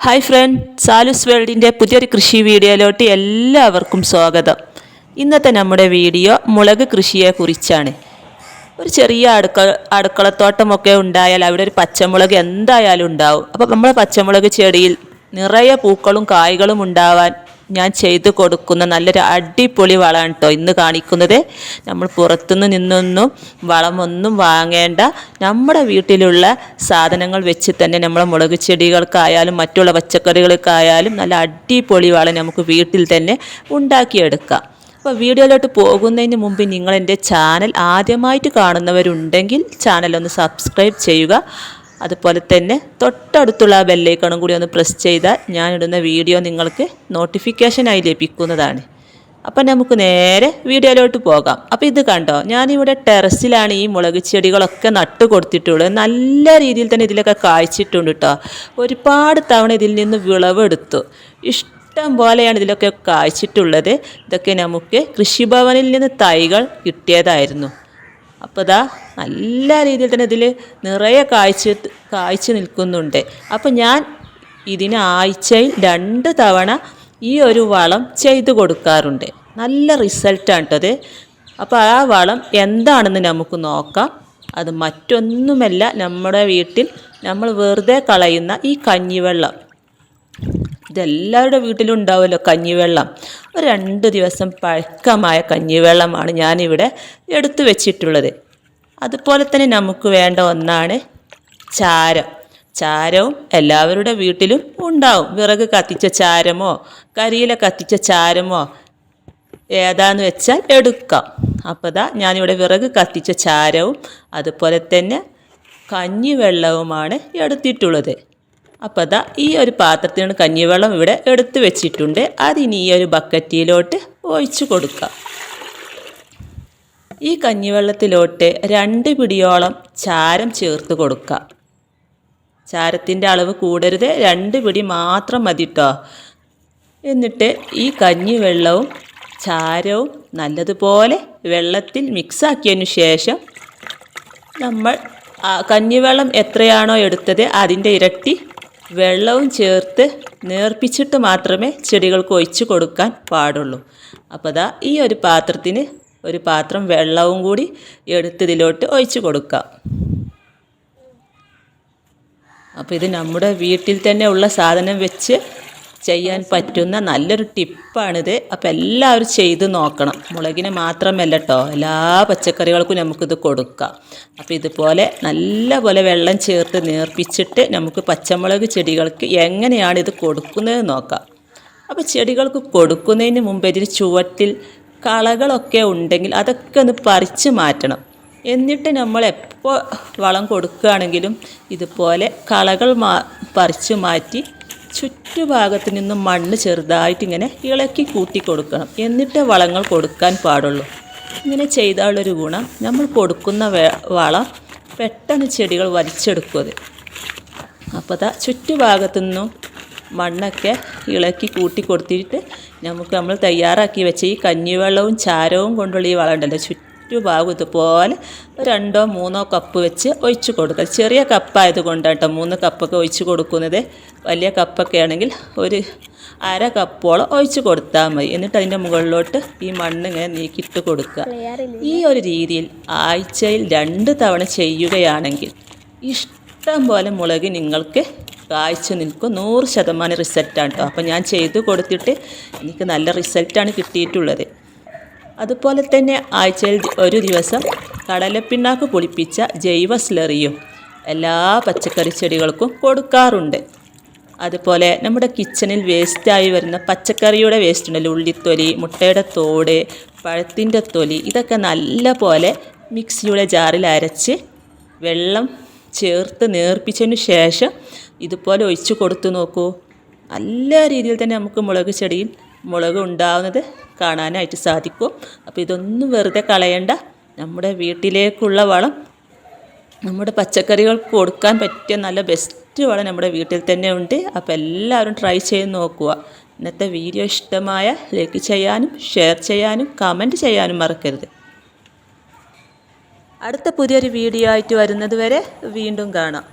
Hi front സാലുസ് വേൾഡിന്റെ പുതിയൊരു കൃഷി വീഡിയോയിലോട്ട് എല്ലാവർക്കും സ്വാഗതം. ഇന്നത്തെ നമ്മുടെ വീഡിയോ മുളക് കൃഷിയെക്കുറിച്ചാണ് ഒരു ചെറിയ അടുക്ക അടുക്കളത്തോട്ടമൊക്കെ ഉണ്ടായാൽ അവിടെ ഒരു പച്ചമുളക് എന്തായാലും ഉണ്ടാവും. അപ്പോൾ നമ്മളെ പച്ചമുളക് ചെടിയിൽ നിറയെ പൂക്കളും കായ്കളും ഉണ്ടാവാൻ ഞാൻ ചെയ്തു കൊടുക്കുന്ന നല്ലൊരു അടിപൊളി വളമാണ് കേട്ടോ ഇന്ന് കാണിക്കുന്നത്. നമ്മൾ പുറത്തുനിന്ന് നിന്നൊന്നും വളമൊന്നും വാങ്ങേണ്ട നമ്മുടെ വീട്ടിലുള്ള സാധനങ്ങൾ വെച്ച് തന്നെ നമ്മളെ മുളക് ചെടികൾക്കായാലും മറ്റുള്ള പച്ചക്കറികൾക്കായാലും നല്ല അടിപൊളി വളം നമുക്ക് വീട്ടിൽ തന്നെ ഉണ്ടാക്കിയെടുക്കാം. അപ്പോൾ വീഡിയോയിലോട്ട് പോകുന്നതിന് മുമ്പ് നിങ്ങൾ എന്റെ ചാനൽ ആദ്യമായിട്ട് കാണുന്നവരുണ്ടെങ്കിൽ ചാനൽ ഒന്ന് സബ്സ്ക്രൈബ് ചെയ്യുക. അതുപോലെ തന്നെ തൊട്ടടുത്തുള്ള ആ ബെല്ലൈക്കണും കൂടി ഒന്ന് പ്രസ് ചെയ്താൽ ഞാനിടുന്ന വീഡിയോ നിങ്ങൾക്ക് നോട്ടിഫിക്കേഷനായി ലഭിക്കുന്നതാണ്. അപ്പം നമുക്ക് നേരെ വീഡിയോയിലോട്ട് പോകാം. അപ്പോൾ ഇത് കണ്ടോ? ഞാനിവിടെ ടെറസിലാണ് ഈ മുളക് ചെടികളൊക്കെ നട്ടു കൊടുത്തിട്ടുള്ളത്. നല്ല രീതിയിൽ തന്നെ ഇതിലൊക്കെ കായ്ച്ചിട്ടുണ്ട് കേട്ടോ ഒരുപാട് തവണ ഇതിൽ നിന്ന് വിളവെടുത്തു. ഇഷ്ടം പോലെയാണ് ഇതിലൊക്കെ കായ്ച്ചിട്ടുള്ളത്. ഇതൊക്കെ നമുക്ക് കൃഷിഭവനിൽ നിന്ന് തൈകൾ കിട്ടിയതായിരുന്നു. അപ്പോൾ ഇതാ നല്ല രീതിയിൽ തന്നെ ഇതിൽ നിറയെ കായ്ച്ച് കായ്ച്ച് നിൽക്കുന്നുണ്ട്. അപ്പോൾ ഞാൻ ഇതിന് ആഴ്ചയിൽ രണ്ട് തവണ ഈ ഒരു വളം ചെയ്തു കൊടുക്കാറുണ്ട്. നല്ല റിസൾട്ടാണ് കേട്ടത് അപ്പോൾ ആ വളം എന്താണെന്ന് നമുക്ക് നോക്കാം. അത് മറ്റൊന്നുമല്ല നമ്മുടെ വീട്ടിൽ നമ്മൾ വെറുതെ കളയുന്ന ഈ കഞ്ഞിവെള്ളം. ഇതെല്ലാവരുടെ വീട്ടിലും ഉണ്ടാവുമല്ലോ കഞ്ഞിവെള്ളം. ഒരു രണ്ട് ദിവസം പഴക്കമായ കഞ്ഞിവെള്ളമാണ് ഞാനിവിടെ എടുത്തു വെച്ചിട്ടുള്ളത്. അതുപോലെ തന്നെ നമുക്ക് വേണ്ട ഒന്നാണ് ചാരം. ചാരവും എല്ലാവരുടെ വീട്ടിലും ഉണ്ടാവും. വിറക് കത്തിച്ച ചാരമോ കരിയില കത്തിച്ച ചാരമോ ഏതാന്ന് വെച്ചാൽ എടുക്കാം. അപ്പോൾ ദാ ഞാനിവിടെ വിറക് കത്തിച്ച ചാരവും അതുപോലെ തന്നെ കഞ്ഞിവെള്ളവുമാണ് എടുത്തിട്ടുള്ളത്. അപ്പോൾ അതാ ഈ ഒരു പാത്രത്തിനാണ് കഞ്ഞിവെള്ളം ഇവിടെ എടുത്തു വെച്ചിട്ടുണ്ട്. അതിനി ഈ ഒരു ബക്കറ്റിലോട്ട് ഒഴിച്ചു കൊടുക്കാം. ഈ കഞ്ഞിവെള്ളത്തിലോട്ട് രണ്ട് പിടിയോളം ചാരം ചേർത്ത് കൊടുക്കാം. ചാരത്തിന്റെ അളവ് കൂടരുത്. രണ്ട് പിടി മാത്രം മതി കേട്ടോ എന്നിട്ട് ഈ കഞ്ഞിവെള്ളവും ചാരവും നല്ലതുപോലെ വെള്ളത്തിൽ മിക്സാക്കിയതിനു ശേഷം നമ്മൾ കഞ്ഞിവെള്ളം എത്രയാണോ എടുത്തത് അതിന്റെ ഇരട്ടി വെള്ളവും ചേർത്ത് നേർപ്പിച്ചിട്ട് മാത്രമേ ചെടികൾക്ക് ഒഴിച്ചു കൊടുക്കാൻ പാടുള്ളൂ. അപ്പോൾ ദാ ഈ ഒരു പാത്രത്തിന് ഒരു പാത്രം വെള്ളവും കൂടി എടുത്തതിലോട്ട് ഒഴിച്ചു കൊടുക്കാം. അപ്പോൾ ഇത് നമ്മുടെ വീട്ടിൽ തന്നെ ഉള്ള സാധനം വെച്ച് ചെയ്യാൻ പറ്റുന്ന നല്ലൊരു ടിപ്പാണിത്. അപ്പോൾ എല്ലാവരും ചെയ്ത് നോക്കണം. മുളകിനെ മാത്രമല്ല കേട്ടോ എല്ലാ പച്ചക്കറികൾക്കും നമുക്കിത് കൊടുക്കാം. അപ്പോൾ ഇതുപോലെ നല്ല പോലെ വെള്ളം ചേർത്ത് നേർപ്പിച്ചിട്ട് നമുക്ക് പച്ചമുളക് ചെടികൾക്ക് എങ്ങനെയാണ് ഇത് കൊടുക്കുന്നത് നോക്കാം. അപ്പോൾ ചെടികൾക്ക് കൊടുക്കുന്നതിന് മുമ്പ് ഇതിന് ചുവട്ടിൽ കളകളൊക്കെ ഉണ്ടെങ്കിൽ അതൊക്കെ ഒന്ന് പറിച്ച് മാറ്റണം. എന്നിട്ട് നമ്മൾ എപ്പോൾ വളം കൊടുക്കുകയാണെങ്കിലും ഇതുപോലെ കളകൾ മാ പറിച്ച് മാറ്റി ചുറ്റുഭാഗത്ത് നിന്നും മണ്ണ് ചെറുതായിട്ട് ഇങ്ങനെ ഇളക്കി കൂട്ടി കൊടുക്കണം. എന്നിട്ട് വളങ്ങൾ കൊടുക്കാൻ പാടുള്ളൂ. ഇങ്ങനെ ചെയ്താലൊരു ഗുണം. നമ്മൾ കൊടുക്കുന്ന വളം പെട്ടെന്ന് ചെടികൾ വലിച്ചെടുക്കും അത് അപ്പോൾ അതാ ചുറ്റുഭാഗത്തു നിന്നും മണ്ണൊക്കെ ഇളക്കി കൂട്ടി കൊടുത്തിട്ട് നമുക്ക് നമ്മൾ തയ്യാറാക്കി വെച്ച ഈ കഞ്ഞിവെള്ളവും ചാരവും കൊണ്ടുള്ള ഈ വളം ഉണ്ടല്ലോ ചുറ്റുഭാഗം ഇതുപോലെ രണ്ടോ മൂന്നോ കപ്പ് വെച്ച് ഒഴിച്ച് കൊടുക്കുക. ചെറിയ കപ്പായത് കൊണ്ടാണ് കേട്ടോ മൂന്ന് കപ്പൊക്കെ ഒഴിച്ച് കൊടുക്കുന്നത്. വലിയ കപ്പൊക്കെ ആണെങ്കിൽ ഒരു അര കപ്പോളം ഒഴിച്ച് കൊടുത്താൽ മതി. എന്നിട്ട് അതിന്റെ മുകളിലോട്ട് ഈ മണ്ണ് ഇങ്ങനെ നീക്കിയിട്ട് കൊടുക്കുക. ഈ ഒരു രീതിയിൽ ആഴ്ചയിൽ രണ്ട് തവണ ചെയ്യുകയാണെങ്കിൽ ഇഷ്ടം പോലെ മുളക് നിങ്ങൾക്ക് കാഴ്ച നിൽക്കും. നൂറ് ശതമാനം റിസൾട്ടാണ് കേട്ടോ അപ്പോൾ ഞാൻ ചെയ്തു കൊടുത്തിട്ട് എനിക്ക് നല്ല റിസൾട്ടാണ് കിട്ടിയിട്ടുള്ളത്. അതുപോലെ തന്നെ ആഴ്ചയിൽ ഒരു ദിവസം കടലപ്പിണ്ണാക്ക് പൊളിപ്പിച്ച ജൈവ സ്ലറിയും എല്ലാ പച്ചക്കറി ചെടികൾക്കും കൊടുക്കാറുണ്ട്. അതുപോലെ നമ്മുടെ കിച്ചണിൽ വേസ്റ്റായി വരുന്ന പച്ചക്കറിയുടെ വേസ്റ്റ് ഉണ്ടല്ലോ ഉള്ളിത്തൊലി മുട്ടയുടെ തോട് പഴത്തിന്റെ തൊലി ഇതൊക്കെ നല്ല പോലെ മിക്സിയുടെ ജാറിൽ അരച്ച് വെള്ളം ചേർത്ത് നേർപ്പിച്ചതിന് ശേഷം ഇതുപോലെ ഒഴിച്ചു കൊടുത്തു നോക്കൂ. നല്ല രീതിയിൽ തന്നെ നമുക്ക് മുളക് ചെടിയിൽ മുളക് ഉണ്ടാവുന്നത് കാണാനായിട്ട് സാധിക്കും. അപ്പോൾ ഇതൊന്നും വെറുതെ കളയണ്ട. നമ്മുടെ വീട്ടിലേക്കുള്ള വളം നമ്മുടെ പച്ചക്കറികൾക്ക് കൊടുക്കാൻ പറ്റിയ നല്ല ബെസ്റ്റ് വളം നമ്മുടെ വീട്ടിൽ തന്നെ ഉണ്ട്. അപ്പോൾ എല്ലാവരും ട്രൈ ചെയ്ത് നോക്കുക. ഇന്നത്തെ വീഡിയോ ഇഷ്ടമായ ലൈക്ക് ചെയ്യാനും ഷെയർ ചെയ്യാനും കമന്റ് ചെയ്യാനും മറക്കരുത്. അടുത്ത പുതിയൊരു വീഡിയോ ആയിട്ട് വരുന്നത് വരെ വീണ്ടും കാണാം.